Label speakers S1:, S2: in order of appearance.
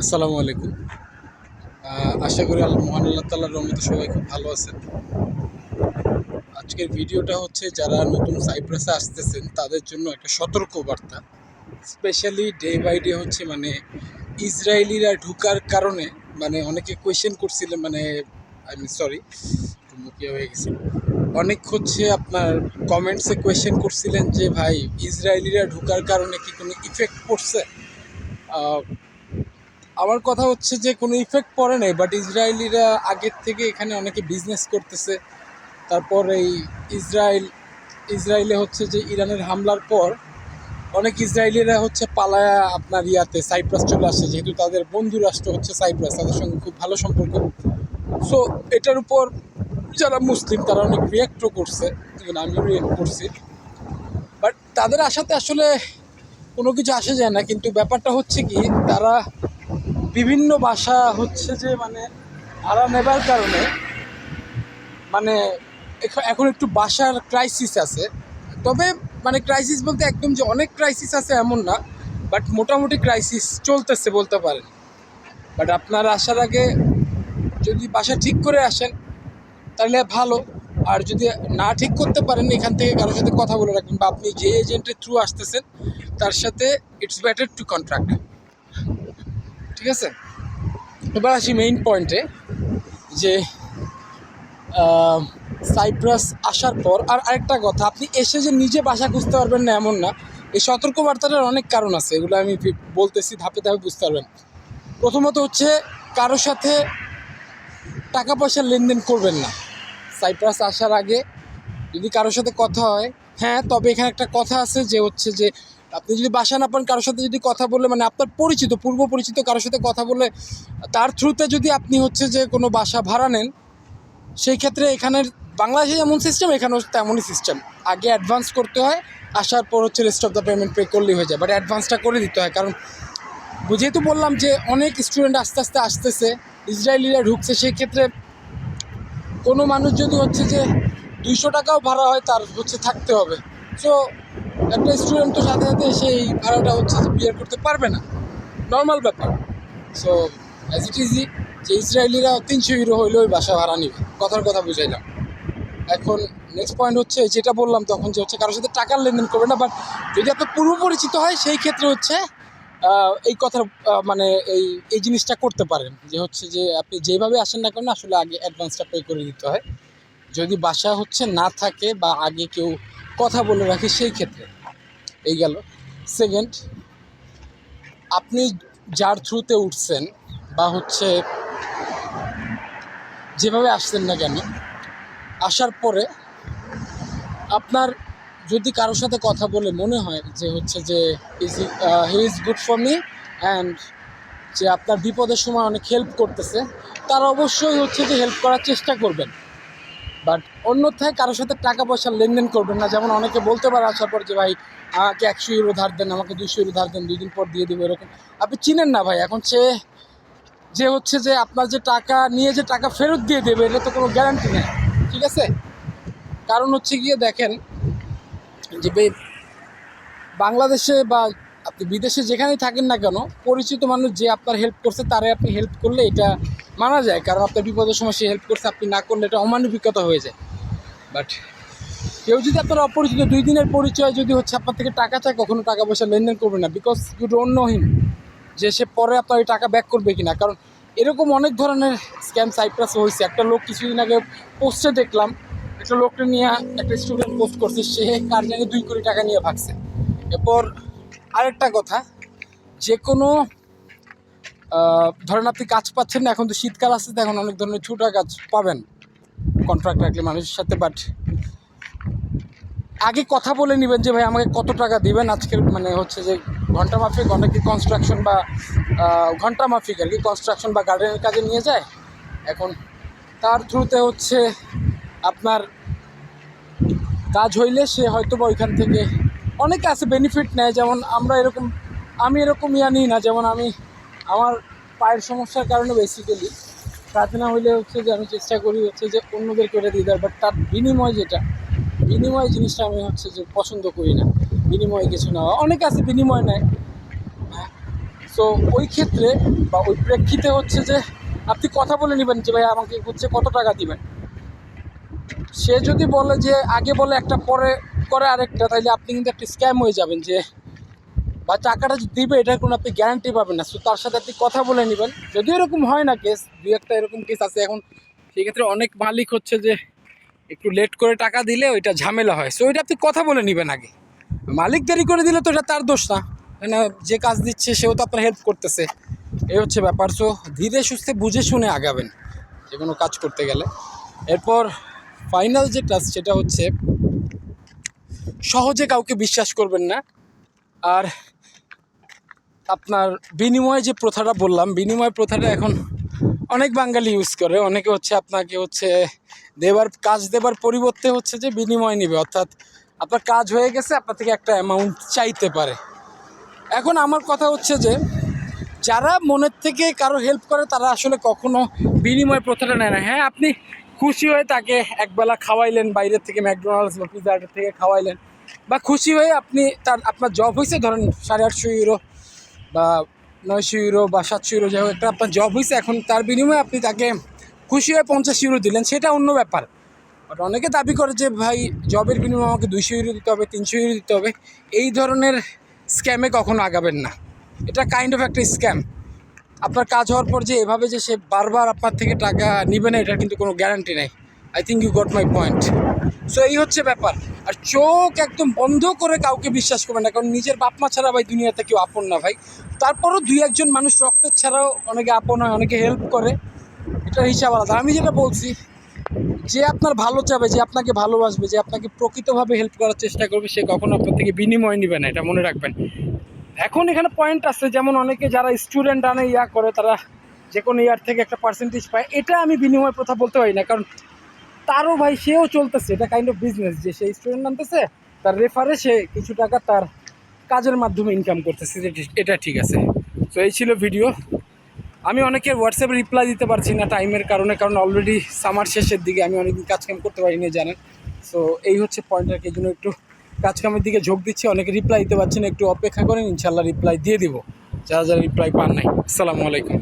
S1: আসসালামু আলাইকুম। আশা করি আল্লাহ মহান আল্লাহ তাল্লাহর রহমতে সবাই খুব ভালো আছেন। আজকের ভিডিওটা হচ্ছে যারা নতুন সাইপ্রাসে আসতেছেন, তাদের জন্য একটা সতর্ক বার্তা স্পেশালি ডে বাই ডে হচ্ছে মানে ইসরায়েলিরা ঢুকার কারণে মানে অনেকে কোয়েশ্চেন করছিলেন মানে আই মিন সরি মুখিয়ে হয়ে গেছিল অনেক হচ্ছে আপনার কমেন্টসে কোয়েশ্চেন করছিলেন যে, ভাই, ইসরায়েলিরা ঢুকার কারণে কি কোনো ইফেক্ট পড়ছে? আমার কথা হচ্ছে যে কোনো ইফেক্ট পড়ে নাই বাট ইসরায়েলিরা আগের থেকে এখানে অনেকে বিজনেস করতেছে। তারপর এই ইসরায়েল, ইসরায়েলে হচ্ছে যে ইরানের হামলার পর অনেক ইসরায়েলিরা হচ্ছে পালায়া আপনার ইয়াতে সাইপ্রাস চলে আসে, যেহেতু তাদের বন্ধু রাষ্ট্র হচ্ছে সাইপ্রাস, তাদের সঙ্গে খুব ভালো সম্পর্ক। সো এটার উপর যারা মুসলিম, তারা অনেক রিয়াক্টও করছে ইভেন আমিও রিয়াক্ট করছি। বাট তাদের আশাতে আসলে কোনো কিছু আসে যায় না, কিন্তু ব্যাপারটা হচ্ছে কি, তারা বিভিন্ন ভাষা হচ্ছে যে মানে ভাড়া নেবার কারণে মানে এখন একটু বাসার ক্রাইসিস আছে। তবে মানে ক্রাইসিস বলতে একদম যে অনেক ক্রাইসিস আছে এমন না বাট মোটামুটি ক্রাইসিস চলতেছে বলতে পারেন। বাট আপনার আসার আগে যদি বাসা ঠিক করে আসেন, তাহলে ভালো। আর যদি না ঠিক করতে পারেন, এখান থেকে কারোর সাথে কথা বলে রাখবেন বা আপনি যে এজেন্টের থ্রু আসতেছেন, তার সাথে ইটস বেটার টু কন্ট্রাক্ট ঠিক আছে? এবার আসি মেইন পয়েন্টে যে সাইপ্রাস আসার পর, আর আরেকটা কথা, আপনি এসে যে নিজে বাসা খুঁজতে পারবেন না এমন না, এই সতর্কবার্তাটার অনেক কারণ আছে, এগুলো আমি বলতেছি, ধাপে ধাপে বুঝতে পারবেন। প্রথমত হচ্ছে কারোর সাথে টাকা পয়সা লেনদেন করবেন না। সাইপ্রাস আসার আগে যদি কারোর সাথে কথা হয় হ্যাঁ তবে এখানে একটা কথা আছে যে হচ্ছে যে আপনি যদি বাসা না পান, কারোর সাথে যদি কথা বলে মানে আপনার পরিচিত, পূর্ব পরিচিত কারোর সাথে কথা বলে তার থ্রুতে যদি আপনি হচ্ছে যে কোনো বাসা ভাড়া নেন, সেই ক্ষেত্রে এখানের বাংলাদেশে যেমন সিস্টেম এখানেও তেমনই সিস্টেম আগে অ্যাডভান্স করতে হয়, আসার পর হচ্ছে rest of the payment pay করলেই হয়ে যায়। বাট অ্যাডভান্সটা করে দিতে হয়, কারণ যেহেতু বললাম যে অনেক স্টুডেন্ট আস্তে আস্তে আসতেছে, ইসরায়েলিরা ঢুকছে, সেই ক্ষেত্রে কোনো মানুষ যদি হচ্ছে যে দুইশো টাকাও ভাড়া হয়, তার হচ্ছে থাকতে হবে। সো একটা স্টুডেন্ট তো সাথে সাথে সেই ভাড়াটা হচ্ছে যে বিয়ার করতে পারবে না। নর্মাল ব্যাপার। সো অ্যাজ ইট ইজি যে ইসরায়েলিরা তিনশো ইউরো হইলে ওই বাসা ভাড়া নিবে। কথার কথা বুঝাইলাম। এখন নেক্সট পয়েন্ট হচ্ছে, যেটা বললাম তখন যে হচ্ছে কারোর সাথে টাকার লেনদেন করবে না বাট যদি আপনার পূর্ব পরিচিত হয়, সেই ক্ষেত্রে হচ্ছে এই কথা মানে এই এই জিনিসটা করতে পারেন। যে হচ্ছে যে আপনি যেভাবে আসেন না কেন, আসলে আগে অ্যাডভান্সটা পে করে দিতে হয়। যদি বাসা হচ্ছে না থাকে বা আগে কেউ কথা বলে রাখে, সেই ক্ষেত্রে। এই গেল। সেকেন্ড আপনি যার থ্রুতে উঠছেন বা হচ্ছে যেভাবে আসছেন না কেন, আসার পরে আপনার যদি কারোর সাথে কথা বলে মনে হয় যে হচ্ছে যে is he is good for me and যে আপনার বিপদের সময় অনেক হেল্প করতেছে, তার অবশ্যই হচ্ছে যে হেল্প করার চেষ্টা করবেন। বাট অন্যথায় কারোর সাথে টাকা পয়সা লেনদেন করবেন না। যেমন অনেকে বলতে পারে আসার পর যে, ভাই, আমাকে একশো ইউরো ধার দেন, আমাকে দুশো ইউরো ধার দেন, দুই দিন পর দিয়ে দেবো, এরকম। আপনি চিনেন না, ভাই। এখন সে, যে হচ্ছে যে আপনার যে টাকা, নিয়ে যে টাকা ফেরত দিয়ে দেবে, এটা তো কোনো গ্যারান্টি নেই। ঠিক আছে? কারণ হচ্ছে গিয়ে দেখেন যে বাংলাদেশে বা আপনি বিদেশে যেখানেই থাকেন না কেন, পরিচিত মানুষ যে আপনার হেল্প করছে, তারে আপনি হেল্প করলে এটা মানা যায়, কারণ আপনার বিপদের সময় সে হেল্প করছে, আপনি না করলে এটা অমানবিকতা হয়ে যায়। বাট কেউ যদি আপনার অপরিচিত, দুই দিনের পরিচয় যদি হচ্ছে আপনার থেকে টাকা চায়, কখনো টাকা পয়সা লেনদেন করবে না because you don't know him যে সে পরে আপনার ওই টাকা ব্যাক করবে কিনা। কারণ এরকম অনেক ধরনের স্ক্যাম সাইপ্রাসে হয়েছে। একটা লোক কিছুদিন আগে পোস্টে দেখলাম, একটা লোকটা নিয়ে একটা স্টুডেন্ট পোস্ট করছে, সে কার জানি দুই কোটি টাকা নিয়ে ভাগছে। এরপর আরেকটা কথা, যে কোনো ধরেন আপনি কাজ পাচ্ছেন না, এখন তো শীতকাল আসছে এখন অনেক ধরনের ছোটো কাজ পাবেন কন্ট্রাক্ট রাখলে মানুষের সাথে বাট আগে কথা বলে নেবেন যে, ভাই, আমাকে কত টাকা দিবেন আজকের? মানে হচ্ছে যে, ঘণ্টা মাফিক অনেকে কনস্ট্রাকশন বা ঘণ্টা মাফিক আর কি কনস্ট্রাকশন বা গার্ডেনের কাজে নিয়ে যায়। এখন তার থ্রুতে হচ্ছে আপনার কাজ হইলে সে হয়তো বা ওইখান থেকে অনেকে আছে বেনিফিট নেয়, যেমন আমরা এরকম, আমি এরকম ইয়া নিই না, যেমন আমি আমার পায়ের সমস্যার কারণে বেসিক্যালি তাতে না হইলে হচ্ছে যে আমি চেষ্টা করি হচ্ছে যে অন্যদের করে দিয়ে দেওয়ার বাট তার বিনিময় যেটা, বিনিময় জিনিসটা আমি হচ্ছে যে পছন্দ করি না, বিনিময় কিছু নেওয়া অনেকে আছে বিনিময় নেয়। সো ওই ক্ষেত্রে বা ওই প্রেক্ষিতে হচ্ছে যে আপনি কথা বলে নেবেন যে, ভাই, আমাকে হচ্ছে কত টাকা দিবেন? সে যদি বলে যে, আগে বলে একটা, পরে করে আরেকটা তাহলে আপনি কিন্তু একটা স্ক্যাম হয়ে যাবেন যে বা টাকাটা যে দিবে, এটার কোনো আপনি গ্যারান্টি পাবেন না। তার সাথে আপনি কথা বলে নেবেন। যদি এরকম হয় না কেস দু একটা এরকম কেস আছে এখন। সেক্ষেত্রে অনেক মালিক হচ্ছে যে, একটু লেট করে টাকা দিলে ওইটা ঝামেলা হয়। সো ওইটা আপনি কথা বলে নেবেন আগে। মালিক দেরি করে দিলে তো এটা তার দোষ না। না? যে কাজ দিচ্ছে, সেও তো আপনার হেল্প করতেছে। এই হচ্ছে ব্যাপার। সো ধীরে সুস্থে বুঝে শুনে আগাবেন, যে কোনো কাজ করতে গেলে। এরপর ফাইনাল যে সেটা হচ্ছে, সহজে কাউকে বিশ্বাস করবেন না। আর আপনার বিনিময় যে প্রথাটা বললাম, বিনিময় প্রথাটা এখন অনেক বাঙালি ইউজ করে। অনেকে হচ্ছে আপনাকে হচ্ছে দেবার, কাজ দেবার পরিবর্তে হচ্ছে যে বিনিময় নেবে। অর্থাৎ আপনার কাজ হয়ে গেছে, আপনার থেকে একটা অ্যামাউন্ট চাইতে পারে। এখন আমার কথা হচ্ছে যে, যারা মনের থেকে কারও হেল্প করে, তারা আসলে কখনো বিনিময় প্রথাটা নেয় না। হ্যাঁ আপনি খুশি হয়ে তাকে একবেলা খাওয়াইলেন বাইরের থেকে ম্যাকডোনাল্ডস বা পিজা থেকে খাওয়াইলেন, বা খুশি হয়ে আপনি তার, আপনার জব হয়েছে ধরেন সাড়ে আটশো ইউরো বা নয়শো ইউরো বা সাতশো ইউরো যাই হোক, একটা আপনার জব হয়েছে এখন তার বিনিময়ে আপনি তাকে খুশি হয়ে পঞ্চাশ ইউরো দিলেন, সেটা অন্য ব্যাপার। বাট অনেকে দাবি করে যে, ভাই জবের বিনিময়ে আমাকে দুইশো ইউরো দিতে হবে, তিনশো ইউরো দিতে হবে। এই ধরনের স্ক্যামে কখনো আগাবেন না। এটা কাইন্ড অফ একটা স্ক্যাম আপনার কাজ হওয়ার পর যে, এভাবে যে সে বারবার আপনার থেকে টাকা নিবে না, এটার কিন্তু কোনো গ্যারান্টি নেই। I think you got my point so এই হচ্ছে ব্যাপার। আর চোখ একদম বন্ধ করে কাউকে বিশ্বাস করবেন না, কারণ নিজের বাপ মা ছাড়া ভাই দুনিয়াতে কেউ আপন না ভাই। তারপরও দুই একজন মানুষ রক্তের ছাড়াও অনেকে আপন হয়, অনেকে হেল্প করে। এটার হিসাব আলাদা। আমি যেটা বলছি, যে আপনার ভালো চাবে, যে আপনাকে ভালোবাসবে, যে আপনাকে প্রকৃতভাবে হেল্প করার চেষ্টা করবে, সে কখনো আপনার থেকে বিনিময় নেবে না, এটা মনে রাখবেন। এখন এখানে পয়েন্ট আছে, যেমন অনেকে যারা স্টুডেন্ট আনে, ইয়া করে, তারা যে কোনো ইয়ার থেকে একটা পার্সেন্টেজ পায়। এটা আমি বিনিময় প্রথা বলতে পারি না, কারণ তারও ভাই সেও চলতেছে, এটা কাইন্ড অফ বিজনেস যে সেই স্টুডেন্ট আনতেছে, তার রেফারে সে কিছু টাকা তার কাজের মাধ্যমে ইনকাম করতেছে এটা ঠিক আছে। তো এই ছিল ভিডিও আমি অনেকের হোয়াটসঅ্যাপে রিপ্লাই দিতে পারছি না টাইমের কারণে, কারণ অলরেডি সামার শেষের দিকে আমি অনেকদিন কাজ কাম করতে পারিনি, জানেন। সো এই হচ্ছে পয়েন্ট আর কি জন্য একটু কাজ কামের দিকে ঝোঁক দিচ্ছি। অনেকে রিপ্লাই দিতে পারছেন একটু অপেক্ষা করেন ইনশাল্লাহ রিপ্লাই দিয়ে দিব। যারা যারা রিপ্লাই পান নাই, আসসালামু আলাইকুম।